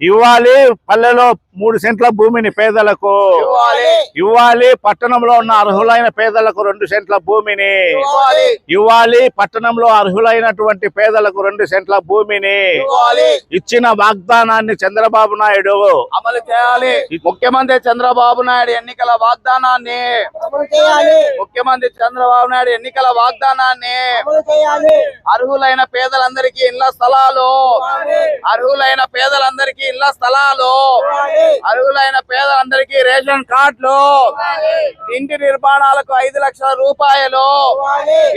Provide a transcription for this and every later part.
ఇవ్వాలి పల్లెలో మూడు సెంట్ల భూమిని పేదలకు. ఇవ్వాలి. ఇవ్వాలి పట్టణంలో ఉన్న అర్హులైన పేదలకు రెండు సెంట్ల భూమిని. ఇవ్వాలి. ఇవ్వాలి పట్టణంలో అర్హులైనటువంటి పేదలకు రెండు సెంట్ల భూమిని. ఇవ్వాలి. ఇచ్చిన వాగ్దానాన్ని చంద్రబాబు నాయుడు. అమలు చేయాలి. ముఖ్యమంత్రి చంద్రబాబు నాయుడు ఎన్నికల వాగ్దానాన్ని. అమలు చేయాలి. ముఖ్యమంత్రి చంద్రబాబు నాయుడు ఎన్నికల వాగ్దానాన్ని. అమలు చేయాలి. అర్హులైన పేదలందరికీ ఇళ్ళ స్థలాలు. అర్హులైన పేదలందరికీ ఇళ్ళ స్థలాలు. అర్హులైన పేదలందరికీ రేషన్ కార్డులు. ఇంటి నిర్మాణాలకు ఐదు లక్షల రూపాయలు.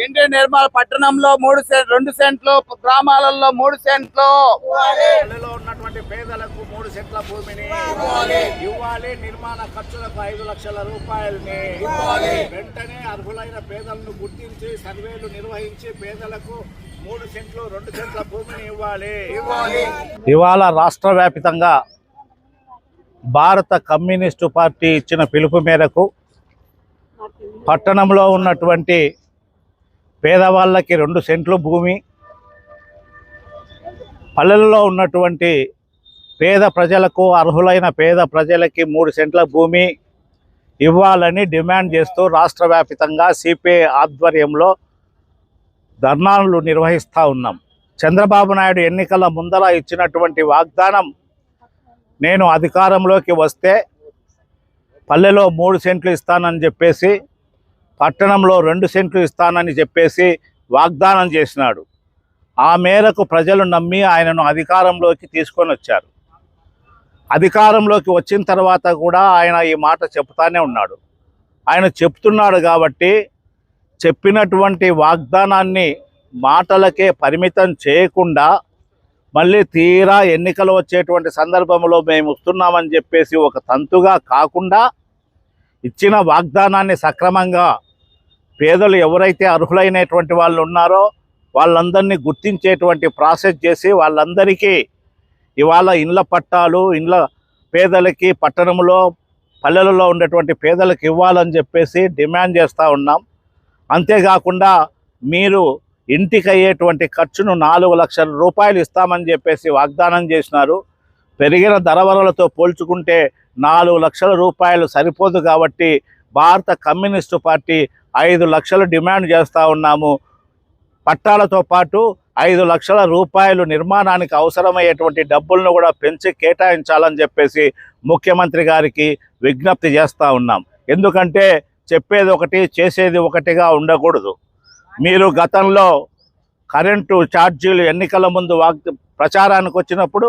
ఇంటి నిర్మాణ పట్టణంలో మూడు సెంట్ రెండు సెంట్లు గ్రామాలలో మూడు సెంట్లు. పల్లెలో ఉన్నటువంటి పేదలకు మూడు సెంట్ల భూమిని ఇవ్వాలి. నిర్మాణ ఖర్చులకు ఐదు లక్షల రూపాయలని వెంటనే అర్హులైన పేదలను గుర్తించి సర్వేలు నిర్వహించి పేదలకు మూడు సెంట్లు రెండు సెంట్ల భూమిని ఇవ్వాలి. ఇవాళ రాష్ట్ర వ్యాపితంగా భారత కమ్యూనిస్టు పార్టీ ఇచ్చిన పిలుపు మేరకు పట్టణంలో ఉన్నటువంటి పేదవాళ్ళకి రెండు సెంట్లు భూమి పల్లెల్లో ఉన్నటువంటి పేద ప్రజలకు అర్హులైన పేద ప్రజలకి మూడు సెంట్ల భూమి ఇవ్వాలని డిమాండ్ చేస్తూ రాష్ట్ర వ్యాపితంగా సిపిఐ ఆధ్వర్యంలో ధర్నాలు నిర్వహిస్తూ ఉన్నాం. చంద్రబాబు నాయుడు ఎన్నికల ముందర ఇచ్చినటువంటి వాగ్దానం నేను అధికారంలోకి వస్తే పల్లెలో మూడు సెంట్లు ఇస్తానని చెప్పేసి పట్టణంలో రెండు సెంట్లు ఇస్తానని చెప్పేసి వాగ్దానం చేసినాడు. ఆ మేరకు ప్రజలు నమ్మి ఆయనను అధికారంలోకి తీసుకొని వచ్చారు. అధికారంలోకి వచ్చిన తర్వాత కూడా ఆయన ఈ మాట చెప్తానే ఉన్నాడు. ఆయన చెప్తున్నాడు కాబట్టి చెప్పినటువంటి వాగ్దానాన్ని మాటలకే పరిమితం చేయకుండా మళ్ళీ తీరా ఎన్నికలు వచ్చేటువంటి సందర్భంలో మేము వస్తున్నామని చెప్పేసి ఒక తంతుగా కాకుండా ఇచ్చిన వాగ్దానాన్ని సక్రమంగా పేదలు ఎవరైతే అర్హులైనటువంటి వాళ్ళు ఉన్నారో వాళ్ళందరినీ గుర్తించేటువంటి ప్రాసెస్ చేసి వాళ్ళందరికీ ఇవాళ ఇండ్ల పట్టాలు ఇండ్ల పేదలకి పట్టణంలో పల్లెలలో ఉండేటువంటి పేదలకు ఇవ్వాలని చెప్పేసి డిమాండ్ చేస్తూ ఉన్నాం. అంతేకాకుండా మీరు ఇంటికి అయ్యేటువంటి ఖర్చును నాలుగు లక్షల రూపాయలు ఇస్తామని చెప్పేసి వాగ్దానం చేసినారు. పెరిగిన ధరవరలతో పోల్చుకుంటే నాలుగు లక్షల రూపాయలు సరిపోదు కాబట్టి భారత కమ్యూనిస్టు పార్టీ ఐదు లక్షలు డిమాండ్ చేస్తూ ఉన్నాము. పట్టాలతో పాటు ఐదు లక్షల రూపాయలు నిర్మాణానికి అవసరమయ్యేటువంటి డబ్బులను కూడా పెంచి కేటాయించాలని చెప్పేసి ముఖ్యమంత్రి గారికి విజ్ఞప్తి చేస్తూ ఉన్నాం. ఎందుకంటే చెప్పేది ఒకటి చేసేది ఒకటిగా ఉండకూడదు. మీరు గతంలో కరెంటు ఛార్జీలు ఎన్నికల ముందు వాగ్ ప్రచారానికి వచ్చినప్పుడు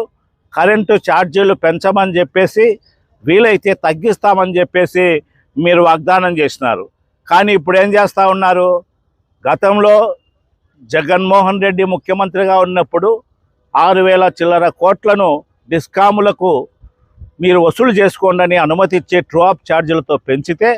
కరెంటు ఛార్జీలు పెంచమని చెప్పేసి వీలైతే తగ్గిస్తామని చెప్పేసి మీరు వాగ్దానం చేసినారు. కానీ ఇప్పుడు ఏం చేస్తూ ఉన్నారు? గతంలో జగన్మోహన్ రెడ్డి ముఖ్యమంత్రిగా ఉన్నప్పుడు ఆరు వేల చిల్లర కోట్లను డిస్కాములకు మీరు వసూలు చేసుకోండి అని అనుమతి ఇచ్చే ట్రూఅప్ ఛార్జీలతో పెంచితే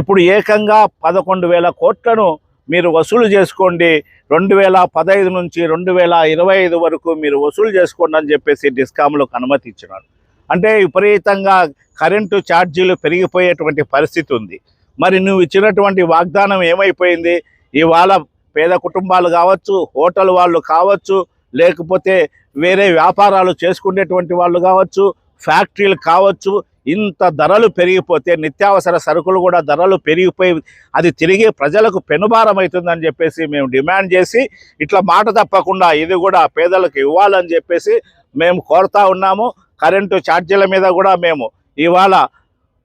ఇప్పుడు ఏకంగా పదకొండు వేల కోట్లను మీరు వసూలు చేసుకోండి. రెండు వేల పదహైదు నుంచి రెండు వేల ఇరవై ఐదు వరకు మీరు వసూలు చేసుకోండి అని చెప్పేసి డిస్కామ్లకు అనుమతి ఇచ్చినారు. అంటే విపరీతంగా కరెంటు ఛార్జీలు పెరిగిపోయేటువంటి పరిస్థితి ఉంది. మరి నువ్వు ఇచ్చినటువంటి వాగ్దానం ఏమైపోయింది? ఇవాళ పేద కుటుంబాలు కావచ్చు హోటల్ వాళ్ళు కావచ్చు లేకపోతే వేరే వ్యాపారాలు చేసుకునేటువంటి వాళ్ళు కావచ్చు ఫ్యాక్టరీలు కావచ్చు ఇంత ధరలు పెరిగిపోతే నిత్యావసర సరుకులు కూడా ధరలు పెరిగిపోయి అది తిరిగి ప్రజలకు పెనుభారం అవుతుందని చెప్పేసి మేము డిమాండ్ చేసి ఇట్లా మాట తప్పకుండా ఇది కూడా పేదలకు ఇవ్వాలని చెప్పేసి మేము కోరుతా ఉన్నాము. కరెంటు ఛార్జీల మీద కూడా మేము ఇవాళ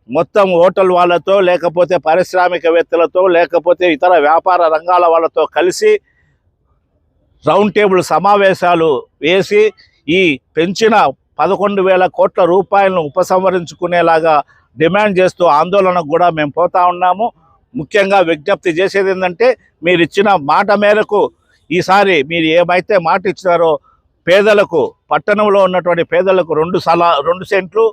మొత్తం హోటల్ వాళ్ళతో లేకపోతే పారిశ్రామికవేత్తలతో లేకపోతే ఇతర వ్యాపార రంగాల వాళ్ళతో కలిసి రౌండ్ టేబుల్ సమావేశాలు వేసి ఈ పెంచిన పదకొండు వేల కోట్ల రూపాయలను ఉపసంహరించుకునేలాగా డిమాండ్ చేస్తూ ఆందోళనకు కూడా మేము పోతా ఉన్నాము. ముఖ్యంగా విజ్ఞప్తి చేసేది ఏంటంటే మీరు ఇచ్చిన మాట మేరకు ఈసారి మీరు ఏమైతే మాట ఇచ్చినారో పేదలకు పట్టణంలో ఉన్నటువంటి పేదలకు రెండు సలా రెండు సెంట్లు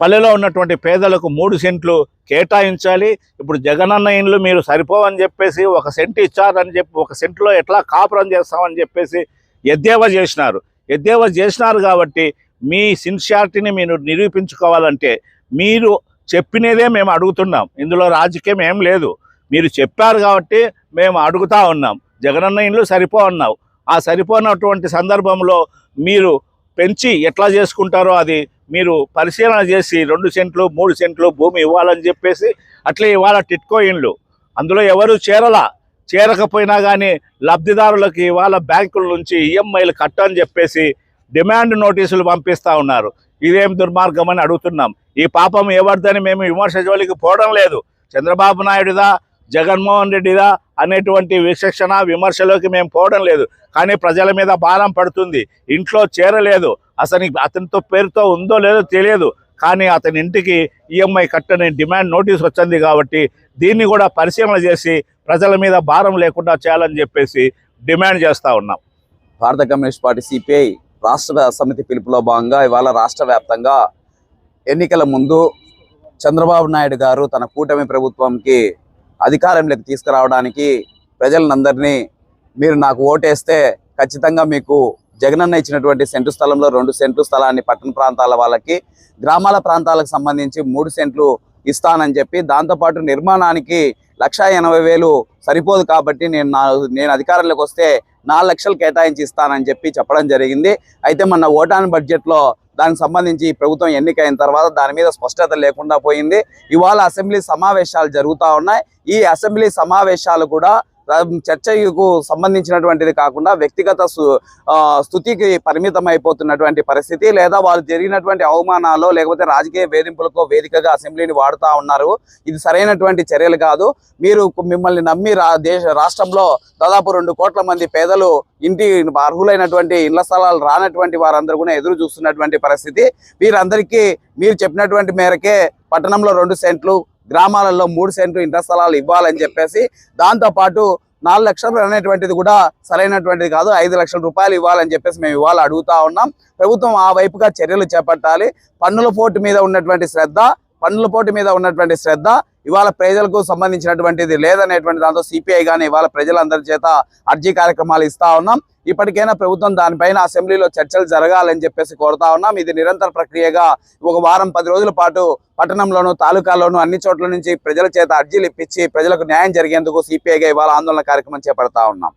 పల్లెలో ఉన్నటువంటి పేదలకు మూడు సెంట్లు కేటాయించాలి. ఇప్పుడు జగనన్న ఇండ్లు మీరు సరిపోవని చెప్పేసి ఒక సెంటు ఇచ్చారని చెప్పి ఒక సెంట్లో ఎట్లా కాపురం చేస్తామని చెప్పేసి ఎద్దేవా చేసినారు. ఎద్దేవా చేసినారు కాబట్టి మీ సిన్సియారిటీని మీరు నిరూపించుకోవాలంటే మీరు చెప్పినదే మేము అడుగుతున్నాం. ఇందులో రాజకీయం ఏం లేదు. మీరు చెప్పారు కాబట్టి మేము అడుగుతా ఉన్నాం. జగనన్న ఇండ్లు సరిపో ఉన్నావు ఆ సరిపోనటువంటి సందర్భంలో మీరు పెంచి ఎట్లా చేసుకుంటారో అది మీరు పరిశీలన చేసి రెండు సెంట్లు మూడు సెంట్లు భూమి ఇవ్వాలని చెప్పేసి అట్లే ఇవాళ టిట్కో ఇండ్లు అందులో ఎవరు చేరలా? చేరకపోయినా కానీ లబ్ధిదారులకి ఇవాళ బ్యాంకుల నుంచి ఈఎంఐలు కట్టని చెప్పేసి డిమాండ్ నోటీసులు పంపిస్తా ఉన్నారు. ఇదేం దుర్మార్గం అని అడుగుతున్నాం. ఈ పాపం ఎవరిదని మేము విమర్శ జోలికి పోవడం లేదు. చంద్రబాబు నాయుడుదా జగన్మోహన్ రెడ్డిదా అనేటువంటి విచక్షణ విమర్శలోకి మేము పోవడం లేదు. కానీ ప్రజల మీద భారం పడుతుంది. ఇంట్లో చేరలేదు. అతని అతనితో పేరుతో ఉందో లేదో తెలియదు. కానీ అతని ఇంటికి ఈఎంఐ కట్టని డిమాండ్ నోటీస్ వచ్చింది కాబట్టి దీన్ని కూడా పరిశీలన చేసి ప్రజల మీద భారం లేకుండా చేయాలని చెప్పేసి డిమాండ్ చేస్తూ ఉన్నాం. భారత కమ్యూనిస్ట్ పార్టీ సిపిఐ రాష్ట్ర సమితి పిలుపులో భాగంగా ఇవాళ రాష్ట్ర వ్యాప్తంగా ఎన్నికల ముందు చంద్రబాబు నాయుడు గారు తన కూటమి ప్రభుత్వంకి అధికారంలోకి తీసుకురావడానికి ప్రజలందరినీ మీరు నాకు ఓటేస్తే ఖచ్చితంగా మీకు జగనన్న ఇచ్చినటువంటి సెంటు స్థలంలో రెండు సెంట్లు స్థలాన్ని పట్టణ ప్రాంతాల వాళ్ళకి గ్రామాల ప్రాంతాలకు సంబంధించి మూడు సెంట్లు ఇస్తానని చెప్పి దాంతోపాటు నిర్మాణానికి లక్ష ఎనభై వేలు సరిపోదు కాబట్టి నేను నా నేను అధికారంలోకి వస్తే నాలుగు లక్షలు కేటాయించి ఇస్తానని చెప్పి చెప్పడం జరిగింది. అయితే మన ఓటాన్ బడ్జెట్లో దానికి సంబంధించి ప్రభుత్వం ఎన్నికైన తర్వాత దాని మీద స్పష్టత లేకుండా పోయింది. ఇవాళ అసెంబ్లీ సమావేశాలు జరుగుతూ ఉన్నాయి. ఈ అసెంబ్లీ సమావేశాలు కూడా చర్చకు సంబంధించినటువంటిది కాకుండా వ్యక్తిగత స్థుతికి పరిమితం అయిపోతున్నటువంటి పరిస్థితి లేదా వాళ్ళు జరిగినటువంటి అవమానాలు లేకపోతే రాజకీయ వేధింపులకు వేదికగా అసెంబ్లీని వాడుతూ ఉన్నారు. ఇది సరైనటువంటి చర్యలు కాదు. మీరు మిమ్మల్ని నమ్మి రా దేశ రాష్ట్రంలో దాదాపు రెండు కోట్ల మంది పేదలు ఇంటి అర్హులైనటువంటి ఇళ్ళ స్థలాలు రానటువంటి వారందరూ కూడా ఎదురు చూస్తున్నటువంటి పరిస్థితి. వీరందరికీ మీరు చెప్పినటువంటి మేరకే పట్టణంలో రెండు సెంట్లు గ్రామాలలో మూడు సెంట్లు ఇంటర్ స్థలాలు ఇవ్వాలని చెప్పేసి దాంతో పాటు నాలుగు లక్షలు అనేటువంటిది కూడా సరైనటువంటిది కాదు ఐదు లక్షల రూపాయలు ఇవ్వాలని చెప్పేసి మేము ఇవాళ అడుగుతా ఉన్నాం. ప్రభుత్వం ఆ వైపుగా చర్యలు చేపట్టాలి. పన్నుల పోటు మీద ఉన్నటువంటి శ్రద్ధ పన్నుల పోటు మీద ఉన్నటువంటి శ్రద్ధ ఇవాళ ప్రజలకు సంబంధించినటువంటిది లేదనేటువంటి దాంతో సిపిఐ కానీ ఇవాళ ప్రజలందరి చేత అర్జీ కార్యక్రమాలు ఇస్తా ఉన్నాం. ఇప్పటికైనా ప్రభుత్వం దానిపైన అసెంబ్లీలో చర్చలు జరగాలని చెప్పేసి కోరుతా ఉన్నాం. ఇది నిరంతర ప్రక్రియగా ఒక వారం పది రోజుల పాటు పట్టణంలోను తాలూకాలోను అన్ని చోట్ల నుంచి ప్రజల చేత అర్జీలు ఇప్పించి ప్రజలకు న్యాయం జరిగేందుకు సిపిఐగా ఇవాళ ఆందోళన కార్యక్రమం చేపడతా ఉన్నాం.